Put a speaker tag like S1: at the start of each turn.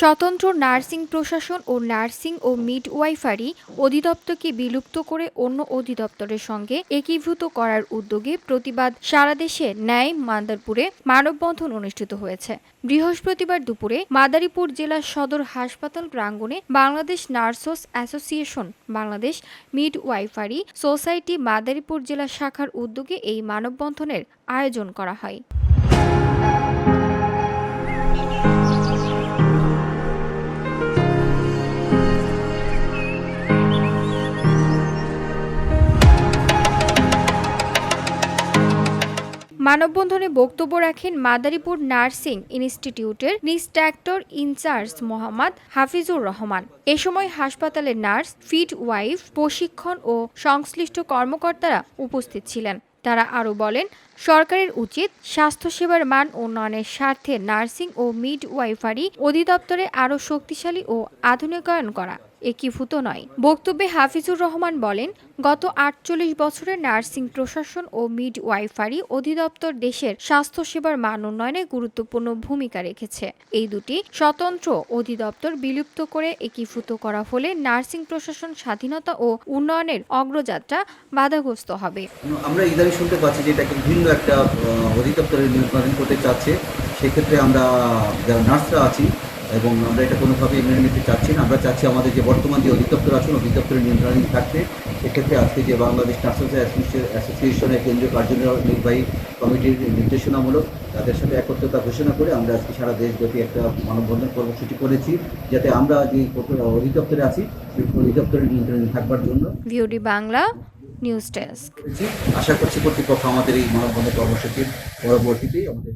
S1: স্বতন্ত্র নার্সিং প্রশাসন ও নার্সিং ও মিডওয়াইফারি অধিদপ্তরকে বিলুপ্ত করে অন্য অধিদপ্তরের সঙ্গে একীভূত করার উদ্যোগে প্রতিবাদ সারা দেশে ন্যায় মাদারপুরে মানববন্ধন অনুষ্ঠিত হয়েছে। বৃহস্পতিবার দুপুরে মাদারীপুর জেলা সদর হাসপাতাল প্রাঙ্গণে Bangladesh nurses association, Bangladesh midwifery society Madaripur জেলা শাখার উদ্যোগে এই মানববন্ধনের আয়োজন করা হয়। মানববন্ধনে বক্তব্য রাখেন মাদারীপুর নার্সিং ইনস্টিটিউটের instructor in charge Mohammad Hafizur Rahman. এ সময় হাসপাতালের নার্স ফিড ওয়াইফ, প্রশিক্ষণ ও সংশ্লিষ্ট কর্মকর্তারা উপস্থিত ছিলেন। তারা আরও বলেন, সরকারের উচিত স্বাস্থ্যসেবার মান উন্নয়নের স্বার্থে নার্সিং ও মিড ওয়াইফারি অধিদপ্তরে আরও শক্তিশালী ও আধুনিকায়ন করা। একীভূত নয়। বক্তব্যে হাফিজুর রহমান বলেন, গত আটচল্লিশ বছরে নার্সিং প্রশাসন ও মিড ওয়াইফারি অধিদপ্তর দেশের স্বাস্থ্যসেবার মান উন্নয়নে গুরুত্বপূর্ণ ভূমিকা রেখেছে। এই দুটি স্বতন্ত্র অধিদপ্তর বিলুপ্ত করে একীভূত করা হলে নার্সিং প্রশাসন স্বাধীনতা ও উন্নয়নের অগ্রযাত্রা বাধাগ্রস্ত হবে।
S2: আমরা ইদানিং শুনতে পাচ্ছি যে এটাকে ভিন্ন একটা অধিদপ্তরের নির্বাচন করতে চাচ্ছে। সেক্ষেত্রে আমরা যারা নার্সরা আছি এবং আমরা এটা কোনোভাবেই মেনে নিতে চাচ্ছি না। আমরা চাচ্ছি আমাদের যে বর্তমান যে অধিদপ্তর আছেন অধিদপ্তরের নিয়ন্ত্রণে থাকতে। এক্ষেত্রে আজকে যে বাংলাদেশ নার্সেস অ্যাসোসিয়েশনের কেন্দ্রীয় কার্যনির্বাহী কমিটির নির্দেশনামূলক তাদের সাথে একত্রতা ঘোষণা করে আমরা আজকে সারা দেশব্যাপী একটা মানববন্ধন কর্মসূচি করেছি যাতে আমরা যে অধিদপ্তরে আছি সেই অধিদপ্তরের নিয়ন্ত্রণে থাকবার জন্য
S1: ভিওডি বাংলা নিউজ ডেস্ক।
S2: আশা করছি কর্তৃপক্ষ আমাদের এই মানববন্ধন কর্মসূচির পরবর্তীতেই আমাদের